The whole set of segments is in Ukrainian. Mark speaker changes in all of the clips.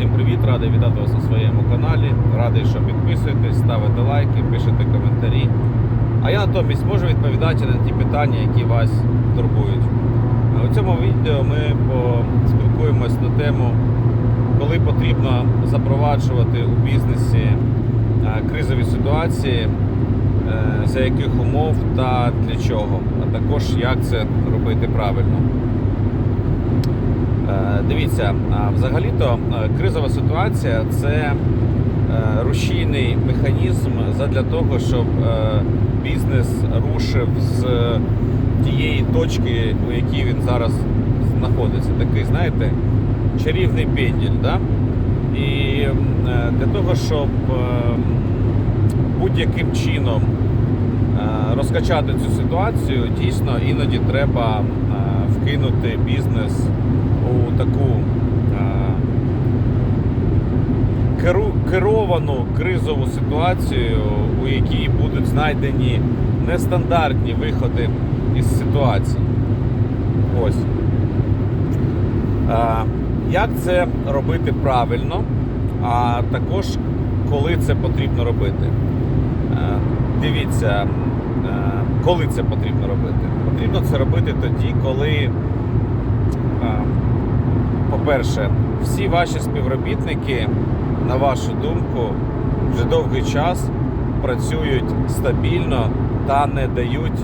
Speaker 1: всім привіт! Радий вітати вас на своєму каналі. Радий, що підписуєтесь, ставите лайки, пишете коментарі. А я натомість можу відповідати на ті питання, які вас турбують. У цьому відео ми поспілкуємось на тему, коли потрібно запроваджувати у бізнесі е, кризові ситуації, е, за яких умов та для чого, а також як це робити правильно. Е, Дивіться, взагалі-то е, кризова ситуація це е, рушійний механізм для того, щоб бізнес рушив з тієї точки, у якій він зараз знаходиться. Такий, знаєте, чарівний пенділь. Да? І для того, щоб будь-яким чином розкачати цю ситуацію, дійсно іноді треба вкинути бізнес у таку керовану кризову ситуацію, у якій будуть знайдені нестандартні виходи із ситуації. Ось. Як це робити правильно, а також коли це потрібно робити? Дивіться, коли це потрібно робити? Потрібно це робити тоді, коли по-перше, всі ваші співробітники, на вашу думку, вже довгий час працюють стабільно та не дають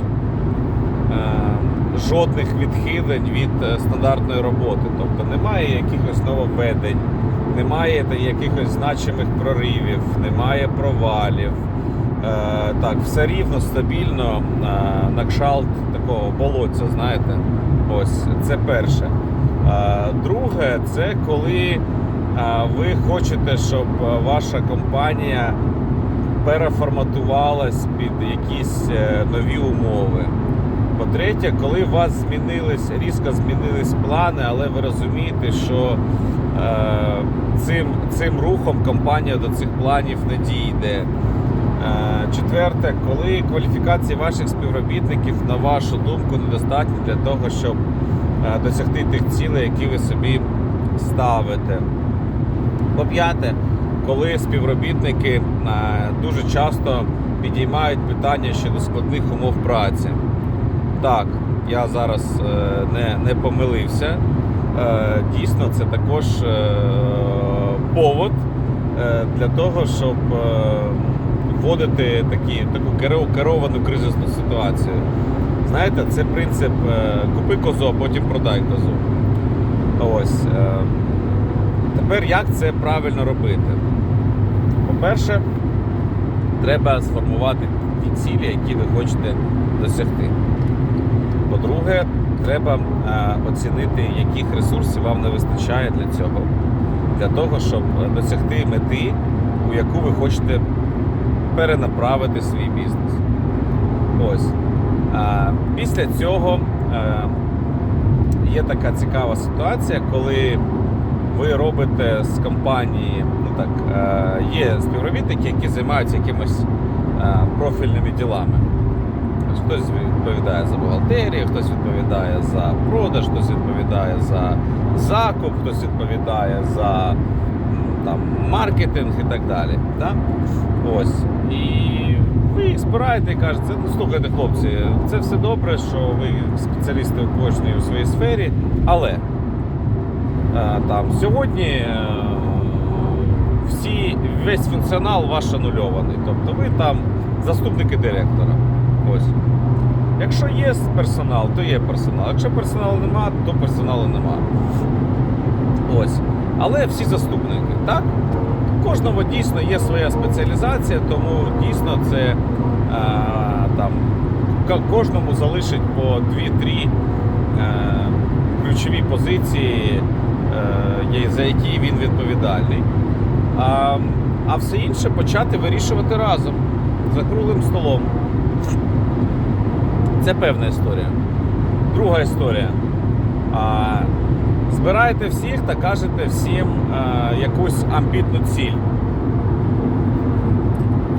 Speaker 1: е, жодних відхилень від е, стандартної роботи. Тобто немає якихось нововведень, немає якихось значимих проривів, немає провалів. Е, так, все рівно стабільно е, на кшалт такого болотця, знаєте. Ось це перше. Е, Друге, це коли ви хочете, щоб ваша компанія переформатувалась під якісь нові умови. По-третє, коли у вас змінились, різко змінились плани, але ви розумієте, що цим, цим рухом компанія до цих планів не дійде. Е, Четверте, коли кваліфікації ваших співробітників, на вашу думку, недостатні для того, щоб е, досягти тих цілей, які ви собі ставите. По п'яте, коли співробітники е, дуже часто підіймають питання щодо складних умов праці. Так, я зараз не, не помилився. Дійсно, це також повод для того, щоб вводити такі, таку керовану кризисну ситуацію. Знаєте, це принцип е, купи козу, а потім продай козу. Ось. е, Тепер як це правильно робити? По-перше, треба сформувати ті цілі, які ви хочете досягти. По-друге, треба е, оцінити, яких ресурсів вам не вистачає для цього, для того, щоб досягти мети, у яку ви хочете перенаправити свій бізнес. Ось. Після цього е, є така цікава ситуація, коли ви робите з компанії, ну так, е, є співробітники, які займаються якимось е, профільними ділами. Хтось відповідає за бухгалтерію, хтось відповідає за продаж, хтось відповідає за закуп, хтось відповідає за там, маркетинг і так далі. Да? Ось. І ви збираєте і кажете, ну слухайте, хлопці, це все добре, що ви спеціалісти у кожній у своїй сфері, але е, там сьогодні е, всі, весь функціонал ваш анульований. Тобто ви там заступники директора. Ось. Якщо є персонал, то є персонал. Якщо персоналу нема, то персоналу нема. Ось. Але всі заступники, так? Кожного дійсно є своя спеціалізація, тому дійсно це е, там кожному залишить по 2-3 е, ключові позиції, е, за які він відповідальний. А, а все інше почати вирішувати разом за круглим столом. Це певна історія. Друга історія. А, збираєте всіх та кажете всім а, якусь амбітну ціль.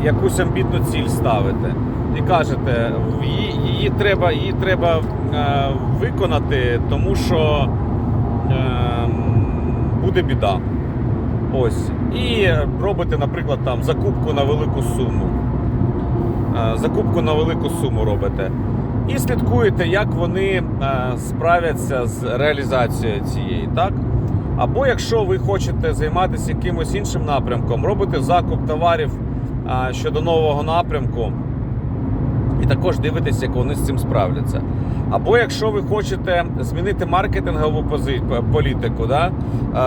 Speaker 1: Якусь амбітну ціль ставите. І кажете, її, її треба, її треба е, виконати, тому що е, буде біда. Ось. І робите, наприклад, там закупку на велику суму. Е, Закупку на велику суму робите. І слідкуєте, як вони е, справляться з реалізацією цієї, так? Або якщо ви хочете займатися якимось іншим напрямком, робите закуп товарів е, щодо нового напрямку, і також дивитесь, як вони з цим справляться. Або якщо ви хочете змінити маркетингову політику, да?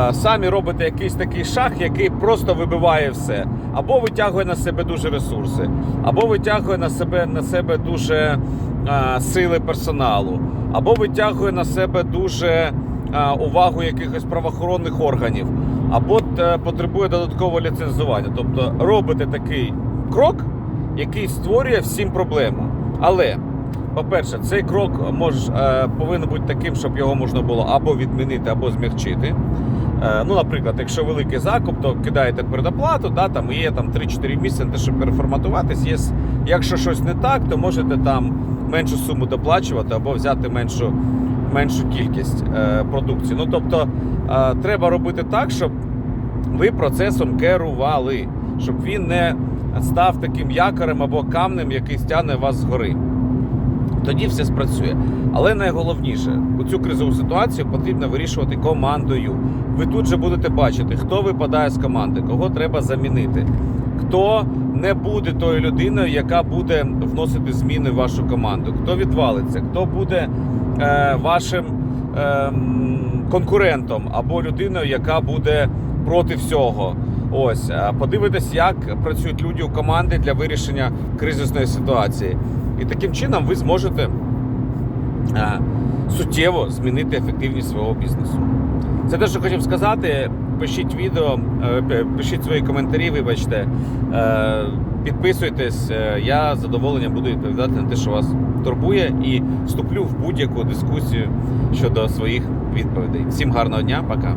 Speaker 1: е, самі робите якийсь такий шаг, який просто вибиває все, або витягує на себе дуже ресурси, або витягує на себе на себе дуже е, сили персоналу, або витягує на себе дуже е, увагу якихось правоохоронних органів, або потребує додаткового ліцензування. Тобто робите такий крок, який створює всім проблему. Але, по-перше, цей крок мож, е, повинен бути таким, щоб його можна було або відмінити, або змягчити. Е, ну, наприклад, якщо великий закуп, то кидаєте передоплату, да, там є там 3-4 місяці на те, щоб переформатуватись. Є, якщо щось не так, то можете там меншу суму доплачувати або взяти меншу, меншу кількість е, продукції. Ну, тобто, е, треба робити так, щоб ви процесом керували, щоб він не став таким якорем або камнем, який стягне вас згори. Тоді все спрацює. Але найголовніше, у цю кризову ситуацію потрібно вирішувати командою. Ви тут же будете бачити, хто випадає з команди, кого треба замінити, хто не буде тою людиною, яка буде вносити зміни в вашу команду, хто відвалиться, хто буде е, вашим е, конкурентом або людиною, яка буде проти всього. Ось е, подивитись, як працюють люди у команди для вирішення кризисної ситуації. І таким чином ви зможете е, суттєво змінити ефективність свого бізнесу. Це те, що хотів сказати. Пишіть відео, е, пишіть свої коментарі, вибачте, підписуйтесь. Я з задоволенням буду відповідати на те, що вас турбує, і вступлю в будь-яку дискусію щодо своїх відповідей. Всім гарного дня, пока.